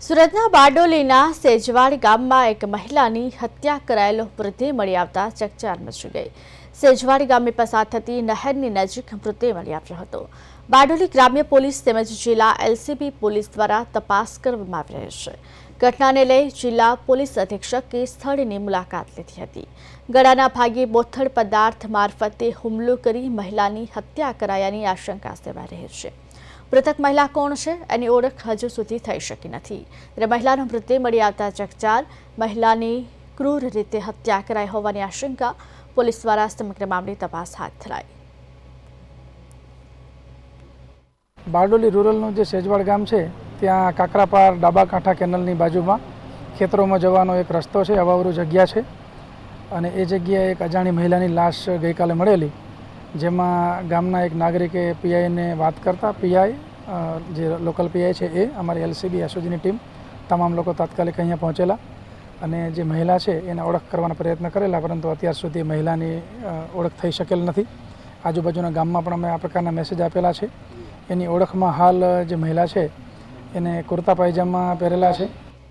સુરતના બારડોલીના સેજવાડ ગામમાં એક મહિલાની હત્યા કરાયેલો મૃતદેહ મળી આવતા ચકચાર મચી ગઈ. સેજવાડ ગામે પસાર થતી નહેરની નજીક મૃતદેહ મળી આવ્યો હતો. બારડોલી ગ્રામ્ય પોલીસ તેમજ જિલ્લા એલસીબી પોલીસ દ્વારા તપાસ કરવામાં આવી રહી છે. ઘટનાને લઈ જિલ્લા પોલીસ અધિક્ષકે સ્થળની મુલાકાત લીધી હતી. ગળાના ભાગે બોથડ પદાર્થ મારફતે હુમલો કરી મહિલાની હત્યા કરાયાની આશંકા સેવાઈ રહી છે. મૃતક મહિલા કોણ છે એની ઓળખ હજુ સુધી થઈ શકી નથી. ત્યારે મહિલાનો મૃતદેહ મળી આવતા ચકચાર, મહિલાની ક્રૂર રીતે હત્યા કરાઈ હોવાની આશંકા પોલીસ દ્વારા સમગ્ર મામલે તપાસ હાથ ધરાઈ. બારડોલી રૂરલનું જે સેજવાડ ગામ છે, ત્યાં કાકરાપાર ડાબા કાંઠા કેનલની બાજુમાં ખેતરોમાં જવાનો એક રસ્તો છે, અવાવરું જગ્યા છે. અને એ જગ્યાએ એક અજાણી મહિલાની લાશ ગઈકાલે મળેલી, જેમાં ગામના એક નાગરિકે પીઆઈને વાત કરતા પીઆઈ જે લોકલ પીઆઈ છે એ, અમારી એલસીબી એસઓજીની ટીમ, તમામ લોકો તાત્કાલિક અહીંયા પહોંચેલા. અને જે મહિલા છે એને ઓળખ કરવાના પ્રયત્ન કરેલા, પરંતુ અત્યાર સુધી મહિલાની ઓળખ થઈ શકેલ નથી. આજુબાજુના ગામમાં પણ અમે આ પ્રકારના મેસેજ આપેલા છે. એની ઓળખમાં હાલ જે મહિલા છે એને કુર્તા પાયજામા પહેરેલા છે.